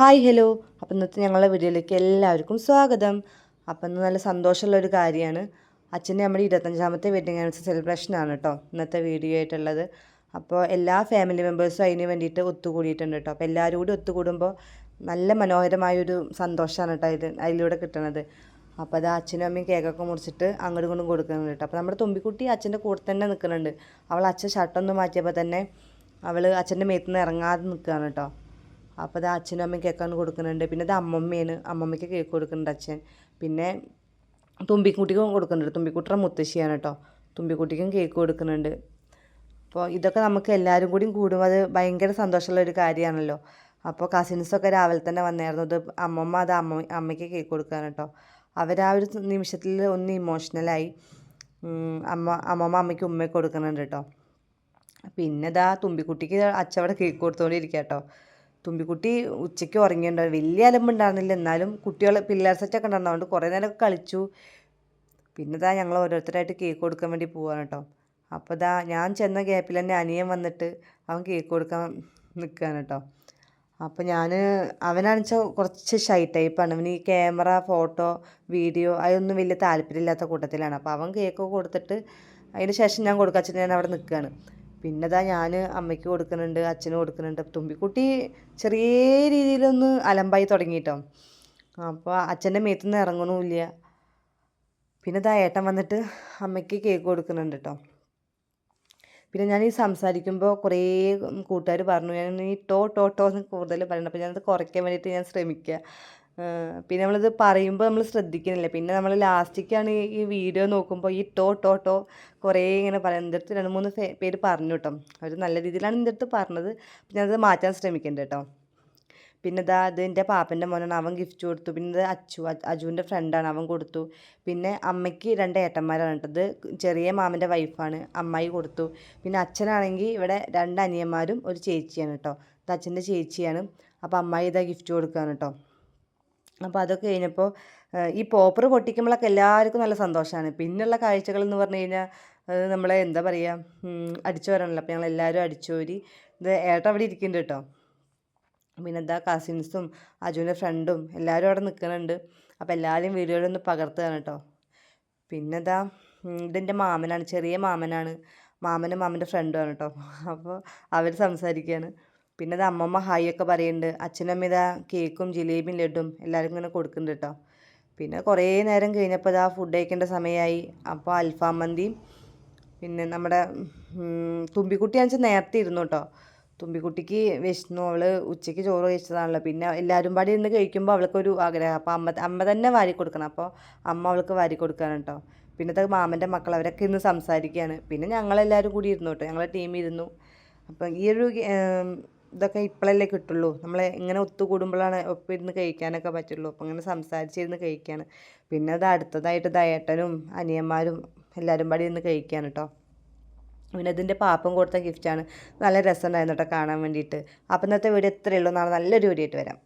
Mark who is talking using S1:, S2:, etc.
S1: Hi hello. അപ്പം ഇന്നത്തെ ഞങ്ങളുടെ വീഡിയോയിലേക്ക് എല്ലാവർക്കും സ്വാഗതം. അപ്പം ഇന്ന് നല്ല സന്തോഷമുള്ള ഒരു കാര്യമാണ്. അച്ഛന്റെ നമ്മുടെ ഇരുപത്തഞ്ചാമത്തെ വെഡിങ് ആനിവേഴ്സറി സെലിബ്രേഷനാണ് കേട്ടോ ഇന്നത്തെ വീഡിയോ ആയിട്ടുള്ളത്. അപ്പോൾ എല്ലാ ഫാമിലി മെമ്പേഴ്സും അതിന് വേണ്ടിയിട്ട് ഒത്തുകൂടിയിട്ടുണ്ട് കേട്ടോ അപ്പോൾ എല്ലാവരും കൂടി ഒത്തുകൂടുമ്പോൾ നല്ല മനോഹരമായൊരു സന്തോഷമാണ് കേട്ടോ ഇത് അതിലൂടെ കിട്ടണത്. അപ്പോൾ അത് അച്ഛനും അമ്മയും കേക്കൊക്കെ മുറിച്ചിട്ട് അങ്ങോട്ടും ഇങ്ങോട്ടും കൊടുക്കുന്നുണ്ട് കേട്ടോ അപ്പോൾ നമ്മുടെ തുമ്പിക്കുട്ടി അച്ഛന്റെ കൂടെ തന്നെ നിൽക്കുന്നുണ്ട്. അവൾ അച്ഛൻ ഷർട്ടൊന്ന് മാറ്റിയപ്പോൾ തന്നെ അവൾ അച്ഛന്റെ മേത്തുനിന്ന് ഇറങ്ങാതെ നിൽക്കുകയാണ് കേട്ടോ അപ്പോൾ അത് അച്ഛനും അമ്മയും കേക്കാണ് കൊടുക്കുന്നുണ്ട്. പിന്നെ അത് അമ്മമ്മയാണ് അമ്മമ്മയ്ക്ക് കേക്ക് കൊടുക്കുന്നുണ്ട് അച്ഛൻ. പിന്നെ തുമ്പിക്കുട്ടിക്കും കൊടുക്കുന്നുണ്ട്. തുമ്പിക്കുട്ടിയുടെ മുത്തശ്ശിയാണ് കേട്ടോ തുമ്പിക്കുട്ടിക്കും കേക്ക് കൊടുക്കുന്നുണ്ട്. അപ്പോൾ ഇതൊക്കെ നമുക്ക് എല്ലാവരും കൂടിയും കൂടും അത് ഭയങ്കര സന്തോഷമുള്ള ഒരു കാര്യമാണല്ലോ അപ്പോൾ കസിൻസൊക്കെ രാവിലെ തന്നെ വന്നായിരുന്നു. ഇത് അമ്മമ്മ അത് അമ്മ അമ്മയ്ക്ക് കേക്ക് കൊടുക്കാൻ കേട്ടോ അവർ ആ ഒരു നിമിഷത്തിൽ ഒന്ന് ഇമോഷണലായി അമ്മ അമ്മമ്മ അമ്മയ്ക്ക് ഉമ്മയ്ക്ക് കൊടുക്കുന്നുണ്ട് കേട്ടോ പിന്നെ ഇതാ തുമ്പിക്കുട്ടിക്ക് അച്ചവിടെ കേക്ക് കൊടുത്തുകൊണ്ടിരിക്കുക കേട്ടോ തുമ്പിക്കുട്ടി ഉച്ചയ്ക്ക് ഉറങ്ങിയിട്ടുണ്ടാവും വലിയ അലമ്പുണ്ടായിരുന്നില്ല. എന്നാലും കുട്ടികൾ പിള്ളേർ സെറ്റൊക്കെ ഉണ്ടായിരുന്നതുകൊണ്ട് കുറേ നേരമൊക്കെ കളിച്ചു. പിന്നെ ഇതാ ഞങ്ങൾ ഓരോരുത്തരായിട്ട് കേക്ക് കൊടുക്കാൻ വേണ്ടി പോവാണ് കേട്ടോ അപ്പോൾ ഇതാ ഞാൻ ചെന്ന ഗ്യാപ്പിൽ തന്നെ അനിയൻ വന്നിട്ട് അവൻ കേക്ക് കൊടുക്കാൻ നിൽക്കുകയാണ് കേട്ടോ അപ്പോൾ ഞാൻ അവനാണെന്ന് വെച്ചാൽ കുറച്ച് ഷൈ ടൈപ്പാണ് അവന് ഈ ക്യാമറ ഫോട്ടോ വീഡിയോ അതൊന്നും വലിയ താല്പര്യമില്ലാത്ത കൂട്ടത്തിലാണ്. അപ്പോൾ അവൻ കേക്ക് കൊടുത്തിട്ട് അതിന് ശേഷം ഞാൻ കൊടുക്കാച്ചിട്ട് ഞാൻ അവിടെ നിൽക്കുകയാണ് പിന്നെ ഞാൻ അമ്മയ്ക്ക് കൊടുക്കുന്നുണ്ട് അച്ഛന് കൊടുക്കുന്നുണ്ട്. തുമ്പിക്കുട്ടി ചെറിയ രീതിയിലൊന്ന് അലമ്പായി തുടങ്ങിയിട്ടോ അപ്പോൾ അച്ഛന്റെ മേത്തു നിന്ന് ഇറങ്ങണമില്ല പിന്നെ ഇതാ ഏട്ടൻ വന്നിട്ട് അമ്മയ്ക്ക് കേക്ക് കൊടുക്കുന്നുണ്ട് കേട്ടോ പിന്നെ ഞാൻ ഈ സംസാരിക്കുമ്പോൾ കുറേ കൂട്ടുകാർ പറഞ്ഞു ഞാൻ ഈ ടോ ടോ ടോ എന്ന് കൂടുതൽ പറയുന്നത് അപ്പോൾ ഞാനത് കുറയ്ക്കാൻ വേണ്ടിയിട്ട് ഞാൻ ശ്രമിക്കുക പിന്നെ നമ്മളിത് പറയുമ്പോൾ നമ്മൾ ശ്രദ്ധിക്കുന്നില്ല പിന്നെ നമ്മൾ ലാസ്റ്റിക്കാണ് ഈ വീഡിയോ നോക്കുമ്പോൾ ഈ ടോ ടോ ടോ കുറേ ഇങ്ങനെ പറയാം എന്റെ അടുത്ത് രണ്ട് മൂന്ന് പേര് പറഞ്ഞു കേട്ടോ അവർ നല്ല രീതിയിലാണ് എന്റെ അടുത്ത് പറഞ്ഞത് അത് മാറ്റാൻ ശ്രമിക്കുന്നുണ്ട് കേട്ടോ പിന്നെ ഇതാ അത് എന്റെ പാപ്പന്റെ മോനാണ്. അവൻ ഗിഫ്റ്റ് കൊടുത്തു. പിന്നെ ഇത് അച്ചു അജുവിന്റെ ഫ്രണ്ടാണ് അവൻ കൊടുത്തു. പിന്നെ അമ്മയ്ക്ക് രണ്ട് ഏട്ടന്മാരാണ് കേട്ടത് ചെറിയ മാമന്റെ വൈഫാണ് അമ്മായി കൊടുത്തു. പിന്നെ അച്ഛനാണെങ്കിൽ ഇവിടെ രണ്ട് അനിയന്മാരും ഒരു ചേച്ചിയാണ് കേട്ടോ ഇത് അച്ഛന്റെ ചേച്ചിയാണ്. അപ്പോൾ അമ്മായി ഇതാ ഗിഫ്റ്റ് കൊടുക്കുകയാണ് കേട്ടോ അപ്പോൾ അതൊക്കെ കഴിഞ്ഞപ്പോൾ ഈ പോപ്പർ പൊട്ടിക്കുമ്പോഴൊക്കെ എല്ലാവർക്കും നല്ല സന്തോഷമാണ് പിന്നെയുള്ള കാഴ്ചകൾ എന്ന് പറഞ്ഞു കഴിഞ്ഞാൽ അത് നമ്മളെ എന്താ പറയുക അടിച്ചു വരാനല്ലോ അപ്പോൾ ഞങ്ങൾ എല്ലാവരും അടിച്ചോരി ഇത് ഏട്ട അവിടെ ഇരിക്കുന്നുണ്ട് കേട്ടോ. പിന്നെ എന്താ കസിൻസും അജുവിന്റെ ഫ്രണ്ടും എല്ലാവരും അവിടെ നിൽക്കുന്നുണ്ട് അപ്പോൾ എല്ലാവരും വീഡിയോയിലൊന്ന് പകർത്തുകയാണ് കേട്ടോ. പിന്നെന്താ ഇതെന്റെ മാമനാണ് ചെറിയ മാമനാണ്. മാമനും മാമന്റെ ഫ്രണ്ടുമാണ് കേട്ടോ. അപ്പോൾ അവർ സംസാരിക്കുകയാണ് പിന്നെ അത് അമ്മമ്മ ഹായ് ഒക്കെ പറയുന്നുണ്ട് അച്ഛനമ്മ ഇതാ കേക്കും ജിലേബിയും ലഡും എല്ലാവരും ഇങ്ങനെ കൊടുക്കുന്നുണ്ട് കേട്ടോ പിന്നെ കുറേ നേരം കഴിഞ്ഞപ്പോൾ ഇതാ ഫുഡ് കഴിക്കേണ്ട സമയമായി അപ്പോൾ അൽഫാം മന്തിയും പിന്നെ നമ്മുടെ തുമ്പിക്കുട്ടി വെച്ചാൽ നേരത്തെ ഇരുന്നു കേട്ടോ തുമ്പിക്കുട്ടിക്ക് വിഷ്ണു അവൾ ഉച്ചയ്ക്ക് ചോറ് കഴിച്ചതാണല്ലോ. പിന്നെ എല്ലാവരും പാടി ഇരുന്ന് കഴിക്കുമ്പോൾ അവൾക്കൊരു ആഗ്രഹം. അപ്പോൾ അമ്മ അമ്മ തന്നെ വാരി കൊടുക്കണം. അപ്പോൾ അമ്മ അവൾക്ക് വാരി കൊടുക്കാണ് കേട്ടോ പിന്നത്തെ മാമന്റെ മക്കൾ അവരൊക്കെ ഇന്ന് സംസാരിക്കുകയാണ് പിന്നെ ഞങ്ങളെല്ലാവരും കൂടി ഇരുന്നു കേട്ടോ ഞങ്ങളെ ടീം ഇരുന്നു. അപ്പം ഈ ഒരു ഇതൊക്കെ ഇപ്പോഴല്ലേ കിട്ടുള്ളൂ. നമ്മൾ ഇങ്ങനെ ഒത്തുകൂടുമ്പോഴാണ് ഒപ്പം ഇരുന്ന് കഴിക്കാനൊക്കെ പറ്റുള്ളൂ. അപ്പം ഇങ്ങനെ സംസാരിച്ചിരുന്ന് കഴിക്കുകയാണ് പിന്നെ അത് അടുത്തതായിട്ട് ദയേട്ടനും അനിയന്മാരും എല്ലാവരും പാടി ഇരുന്ന് കഴിക്കുകയാണ് കേട്ടോ പിന്നെ ഇതിന്റെ പാപ്പം കൊടുത്ത ഗിഫ്റ്റാണ് നല്ല രസമുണ്ടായിരുന്നു കേട്ടോ കാണാൻ വേണ്ടിയിട്ട്. അപ്പം ഇന്നത്തെ വീഡിയോ ഇത്രയേ ഉള്ളൂ. നാളെ നല്ലൊരു വീഡിയോ ആയിട്ട് വരാം.